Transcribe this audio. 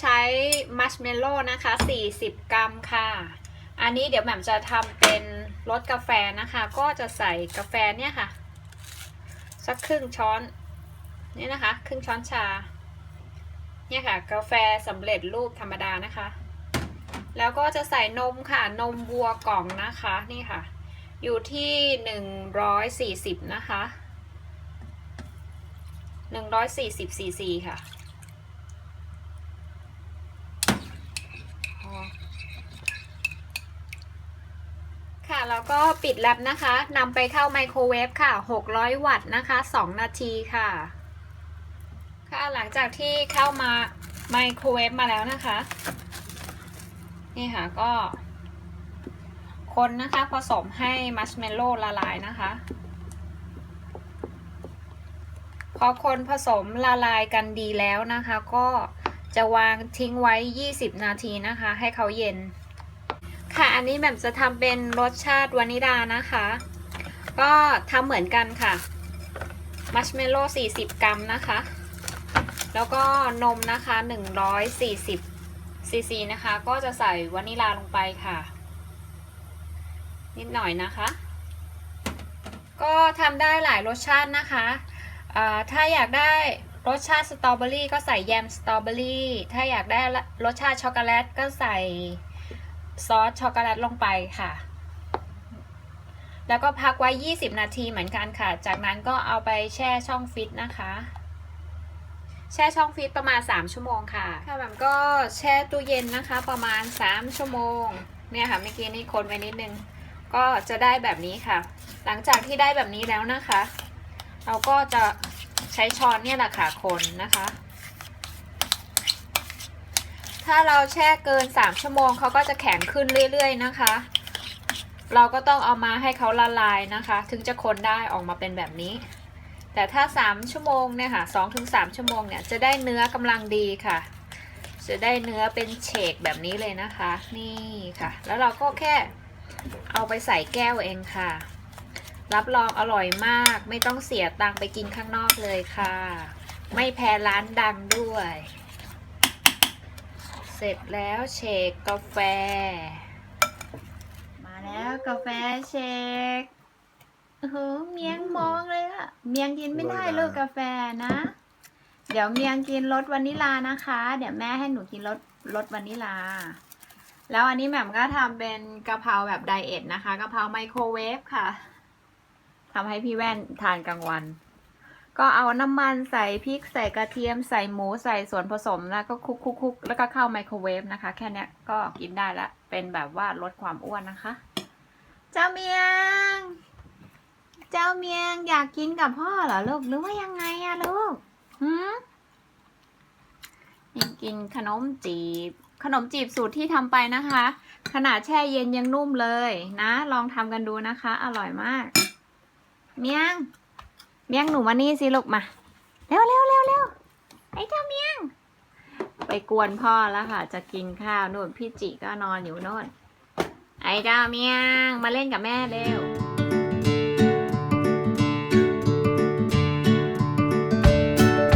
ใช้มัชเมลโล่นะคะ 40 กรัมค่ะ อันนี้เดี๋ยวแหม่มจะทำเป็นรสกาแฟนะคะ ก็จะใส่กาแฟเนี่ยค่ะ สักครึ่งช้อนนี่นะคะ ครึ่งช้อนชา เนี่ยค่ะ กาแฟสำเร็จรูปธรรมดานะคะ แล้วก็จะใส่นมค่ะ นมวัวกล่องนะคะนี่ค่ะ อยู่ที่ 140 นะคะ 140ซีซีค่ะ แล้วก็ปิดแลบนะคะนำไปเข้าไมโครเวฟค่ะ 600 วัตต์นะคะ 2 นาทีค่ะ ค่ะหลังจากที่เข้ามาไมโครเวฟมาแล้วนะคะ นี่ค่ะก็ คนนะคะผสมให้มัชเมลโล่ละลายนะคะ พอคนผสมละลายกันดีแล้วนะคะ ก็จะวางทิ้งไว้ 20 นาทีนะคะ ให้เขาเย็น ค่ะ อันนี้แบบจะทำเป็นรสชาติวานิลานะคะ ก็ทำเหมือนกันค่ะ มัชเมลโล่40 กรัมนะคะ แล้วก็นมนะคะ 140ซีซีนะคะ ก็จะใส่วานิลาลงไปค่ะ นิดหน่อยนะคะ ก็ทำได้หลายรสชาตินะคะถ้าอยากได้รสชาติสตรอเบอรี่ก็ใส่แยมสตรอเบอรี่ ถ้าอยากได้รสชาติช็อกโกแลตก็ใส่ ซอสช็อกโกแลตลงไปค่ะ แล้วก็พักไว้ 20 นาทีเหมือนกันค่ะ จากนั้นก็เอาไปแช่ช่องฟิตนะคะ แช่ช่องฟิตประมาณ 3 ชั่วโมงค่ะ ค่ะแบบก็แช่ตู้เย็นนะคะ ประมาณ 3 ชั่วโมง เนี่ยค่ะเมื่อกี้นี่คนไว้นิดนึง ก็จะได้แบบนี้ค่ะ หลังจากที่ได้แบบนี้แล้วนะคะ เราก็จะใช้ช้อนเนี่ยแหละค่ะคนนะคะ ถ้าเราแช่เกิน 3 ชั่วโมงเขาก็จะแข็งขึ้นเรื่อยๆนะคะ เราก็ต้องเอามาให้เขาละลายนะคะ ถึงจะคนได้ออกมาเป็นแบบนี้ แต่ถ้า 3 ชั่วโมงเนี่ยค่ะ2-3ชั่วโมงเนี่ยจะได้เนื้อกำลังดีค่ะ จะได้เนื้อเป็นเฉกแบบนี้เลยนะคะ นี่ค่ะ แล้วเราก็แค่เอาไปใส่แก้วเองค่ะ รับรองอร่อยมาก ไม่ต้องเสียตังไปกินข้างนอกเลยค่ะ ไม่แพ้ร้านดังด้วย ร็จแล้วเชคกาแฟ มาแล้วกาแฟเชคโอ้โหเมียงมองเลยอะเมียงกินไม่ได้ลูกกาแฟนะ เดี๋ยวเมียงกินรสวานิลานะคะ เดี๋ยวแม่ให้หนูกินรสรสวานิลา แล้วอันนี้แหม่มก็ทำเป็นกะเพราแบบไดเอทนะคะกะเพราไมโครเวฟค่ะทำให้พี่แว่นทานกลางวัน ก็เอาน้ำมันใส่พริกใส่กระเทียมใส่หมูใส่ส่วนผสมแล้วก็คลุกคุกคุกแล้วก็เข้าไมโครเวฟนะคะ แค่นี้ก็กินได้ละ เป็นแบบว่าลดความอ้วนนะคะ เจ้าเมียง เจ้าเมียงอยากกินกับพ่อเหรอลูกหรือว่ายังไงอะลูกหืมยังกินขนมจีบ ขนมจีบสูตรที่ทำไปนะคะ ขนาดแช่เย็นยังนุ่มเลยนะ ลองทำกันดูนะคะ อร่อยมาก เมียง เมียงหนูมานี่สิลูกมา เร็วเร็วเร็วเร็วไอ้เจ้าเมียง ไปกวนพ่อแล้วค่ะ จะกินข้าวนู่นพี่จิก็นอนอยู่โน่น ไอ้เจ้าเมียงมาเล่นกับแม่เร็ว